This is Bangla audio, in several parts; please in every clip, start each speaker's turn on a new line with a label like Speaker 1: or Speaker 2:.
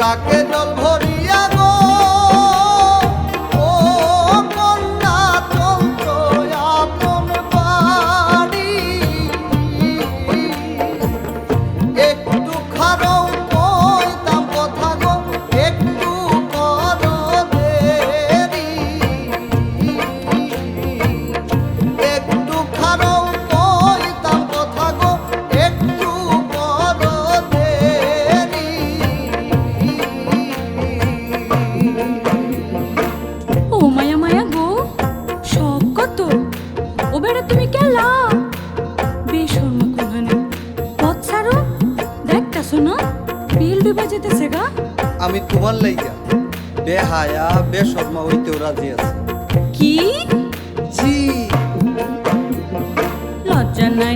Speaker 1: কাকে জল ভরিয়া গো?
Speaker 2: যেতেছে গা?
Speaker 1: আমি তোমার লাইগা। বেহায়া বেশর্মা হইতেও রাজি আছে।
Speaker 2: কি?
Speaker 1: জি
Speaker 2: লজ্জা নাই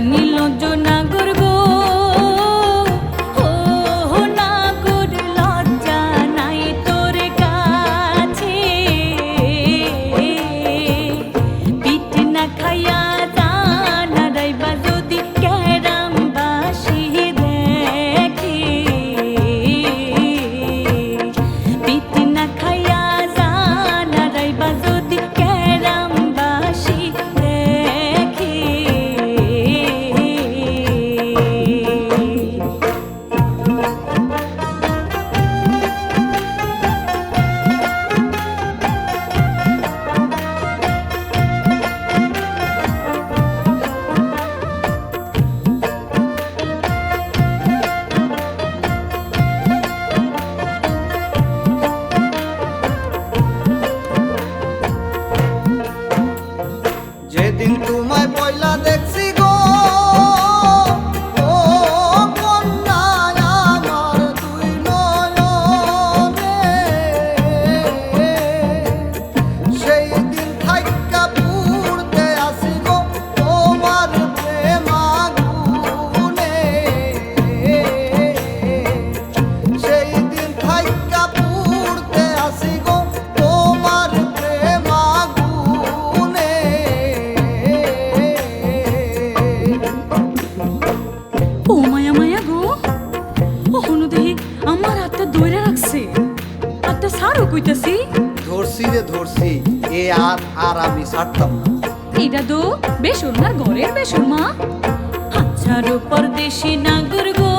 Speaker 2: কইতাছি?
Speaker 1: ধরছি রে ধরছি। এ আর আর আমি ছাড়তাম না।
Speaker 2: এটা তো বেসুরমার ঘরের বেসরমা আচ্ছা রূপর দেশি নাগর
Speaker 1: গো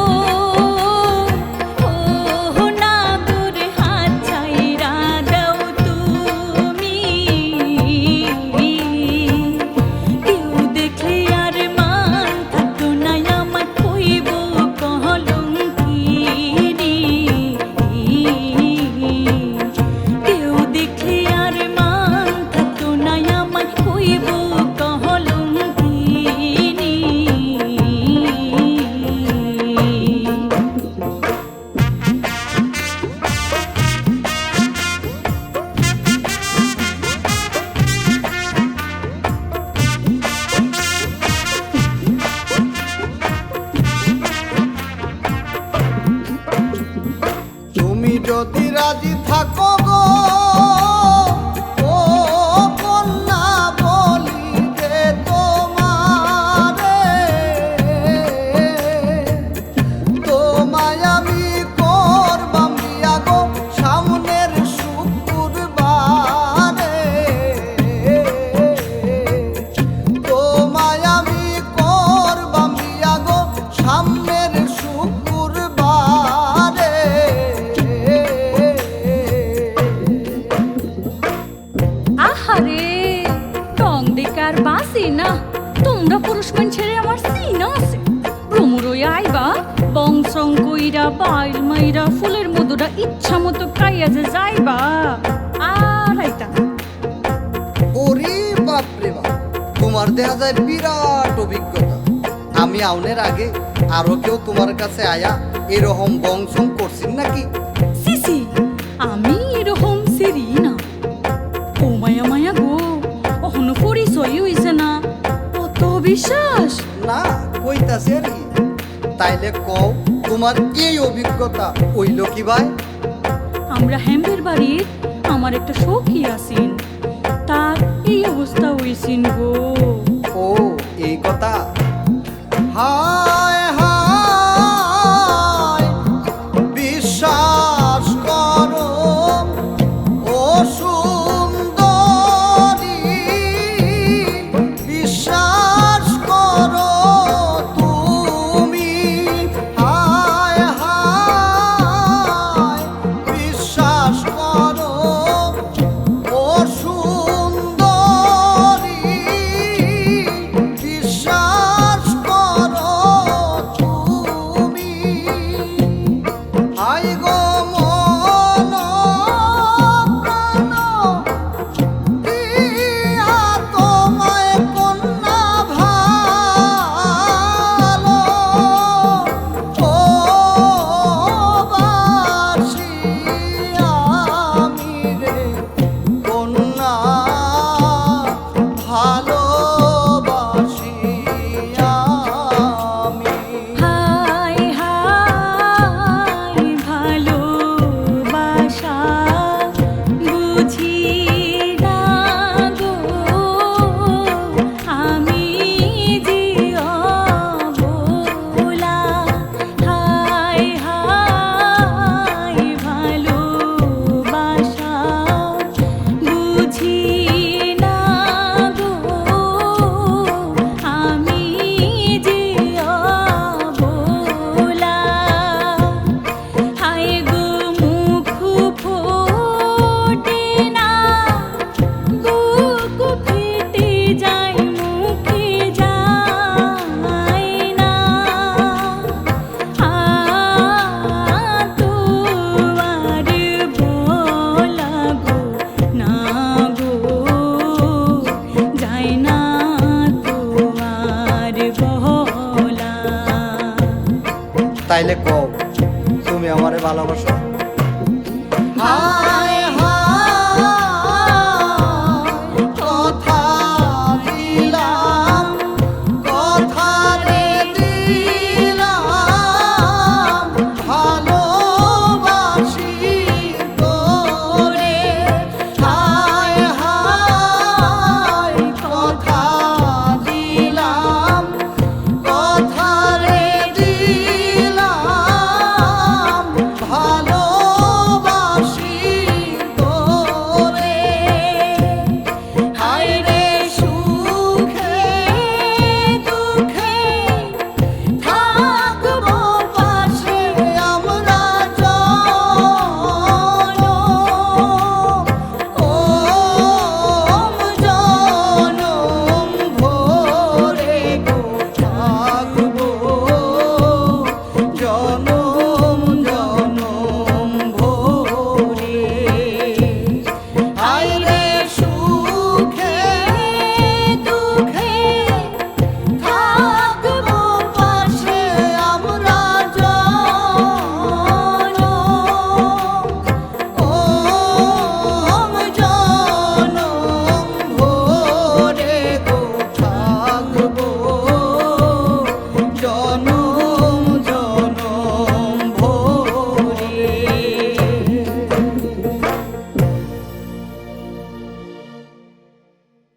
Speaker 2: Jacob. বংশং কইরা বাইল মাইরা ফুলের মধুরা ইচ্ছা মতো খাইয়া যে যাইবা। আর আইতা।
Speaker 1: ওরে বাপরে বাপ তোমার দেখা যায় বিরাট অভিজ্ঞতা। আমি আউনের আগে আরও কেউ তোমার কাছে আয়া এরকম বংশং করছেন নাকি?
Speaker 2: সিসি আমি এরকম সিরি না। ও মায়া মায়া গো অহনো পরিচয় হইছে না। কত বিশ্বাস
Speaker 1: না কইতাছে তাইলে কও তোমার এই অভিজ্ঞতা হইল কি ভাই?
Speaker 2: আমরা হেমের বাড়ির আমার একটা সখী আছেন। তার এই অবস্থা হইছিন গো।
Speaker 1: ও এই কথা? হায়! তাইলে কও তুমি আমারে ভালোবাসো?
Speaker 2: হাই